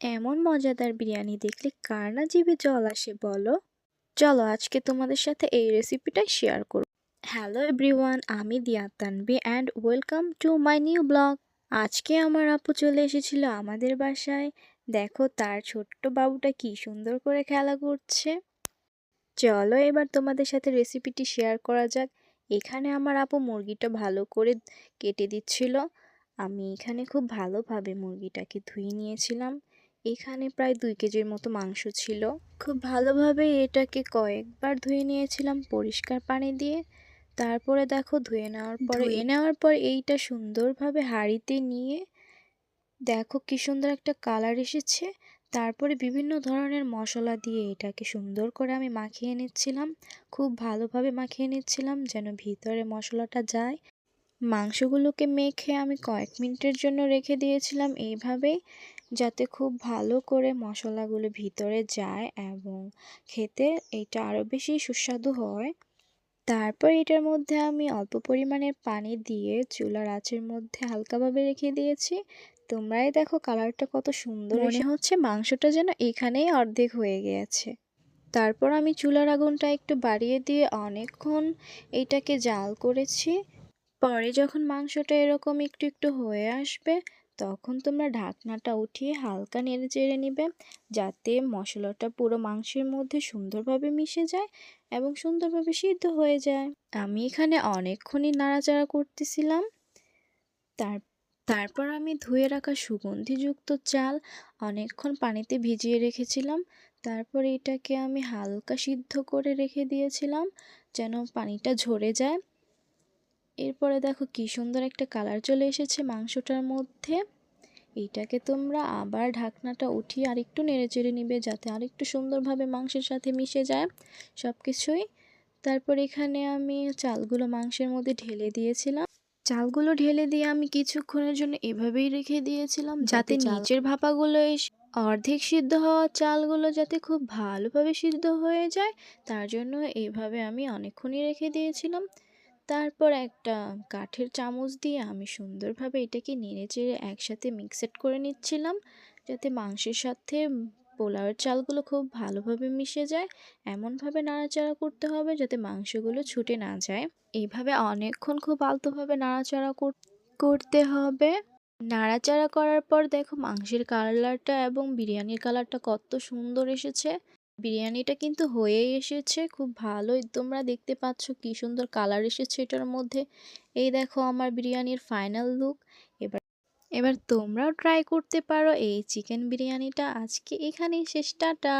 এমন মজাদার বিরিয়ানি দেখলে কার না জিভে জল আসে বলো? চলো, আজকে তোমাদের সাথে এই রেসিপিটাই শেয়ার করব। হ্যালো এভরিওয়ান আমি Diya Tanvi and welcome to my new blog আজকে আমার আপু চলে এসেছিল আমাদের বাসায়। দেখো, তার ছোট্ট বাবুটা কি সুন্দর করে খেলা করছে। চলো, এবার তোমাদের সাথে রেসিপিটি শেয়ার করা যাক। এখানে আমার আপু মুরগিটা ভালো করে কেটে দিচ্ছিল। আমি এখানে খুব ভালোভাবে মুরগিটাকে ধুয়ে নিয়েছিলাম। এখানে প্রায় দুই কেজির মতো মাংস ছিল। খুব ভালোভাবে এটাকে কয়েকবার ধুয়ে নিয়েছিলাম পরিষ্কার পানি দিয়ে। তারপরে দেখো ধুয়ে নেওয়ার পরে ধুয়ে নেওয়ার পর এইটা সুন্দরভাবে হাঁড়িতে নিয়ে দেখো কি সুন্দর একটা কালার এসেছে। তারপরে বিভিন্ন ধরনের মশলা দিয়ে এটাকে সুন্দর করে আমি মাখিয়ে নিচ্ছিলাম। খুব ভালোভাবে মাখিয়ে নিচ্ছিলাম যেন ভিতরে মশলাটা যায়। মাংসগুলোকে মেখে আমি কয়েক মিনিটের জন্য রেখে দিয়েছিলাম এইভাবেই। যাতে খুব ভালো করে মশলাগুলো ভিতরে যায় এবং খেতে এটা আরও বেশি সুস্বাদু হয়। তারপর এটার মধ্যে আমি অল্প পরিমাণের পানি দিয়ে চুলার আঁচের মধ্যে হালকাভাবে রেখে দিয়েছি। তোমরাই দেখো কালারটা কত সুন্দর মনে হচ্ছে মাংসটা যেন এখানেই অর্ধেক হয়ে গেছে। তারপর আমি চুলার আগুনটা একটু বাড়িয়ে দিয়ে অনেকক্ষণ এটাকে জাল করেছি। পরে যখন মাংসটা এরকম একটু একটু হয়ে আসবে তখন তোমরা ঢাকনাটা উঠিয়ে হালকা নেড়ে চেড়ে নেবে, যাতে মশলাটা পুরো মাংসের মধ্যে সুন্দরভাবে মিশে যায় এবং সুন্দরভাবে সিদ্ধ হয়ে যায়। আমি এখানে অনেকক্ষণই নাড়াচাড়া করতেছিলাম। তার, তারপর আমি ধুয়ে রাখা সুগন্ধিযুক্ত চাল অনেকক্ষণ পানিতে ভিজিয়ে রেখেছিলাম। তারপর এটাকে আমি হালকা সিদ্ধ করে রেখে দিয়েছিলাম, যেন পানিটা ঝরে যায়। এরপরে দেখো কি সুন্দর একটা কালার চলে এসেছে মাংসটার মধ্যে। এইটাকে তোমরা আবার ঢাকনাটা উঠিয়ে আরেকটু নেড়ে চেড়ে নিবে যাতে আরেকটু সুন্দরভাবে মাংসের সাথে মিশে যায় সব কিছুই তারপর এখানে আমি চালগুলো মাংসের মধ্যে ঢেলে দিয়েছিলাম। চালগুলো ঢেলে দিয়ে আমি কিছুক্ষণের জন্য এভাবেই রেখে দিয়েছিলাম যাতে নিচের ভাপাগুলো এসে অর্ধেক সিদ্ধ হওয়া চালগুলো যাতে খুব ভালোভাবে সিদ্ধ হয়ে যায় তার জন্য এইভাবে আমি অনেকক্ষণই রেখে দিয়েছিলাম। তারপর একটা কাঠের চামচ দিয়ে আমি সুন্দরভাবে এটাকে নেড়ে চেড়ে একসাথে মিক্সড করে নিচ্ছিলাম, যাতে মাংসের সাথে পোলাওয়ের চালগুলো খুব ভালোভাবে মিশে যায়। এমনভাবে নাড়াচাড়া করতে হবে যাতে মাংসগুলো ছুটে না যায়। এইভাবে অনেকক্ষণ খুব আলতোভাবে নাড়াচাড়া করতে হবে। নাড়াচাড়া করার পর দেখো মাংসের কালারটা এবং বিরিয়ানির কালারটা কত সুন্দর এসেছে। বিরিয়ানিটা কিন্তু হয়েই এসেছে, খুব ভালোই। তোমরা দেখতে পাচ্ছ কি সুন্দর কালার এসেছে এটার মধ্যে। এই দেখো আমার বিরিয়ানির ফাইনাল লুক। এবার এবার তোমরাও ট্রাই করতে পারো এই চিকেন বিরিয়ানিটা। আজকে এখানেই শেষ, টাটা।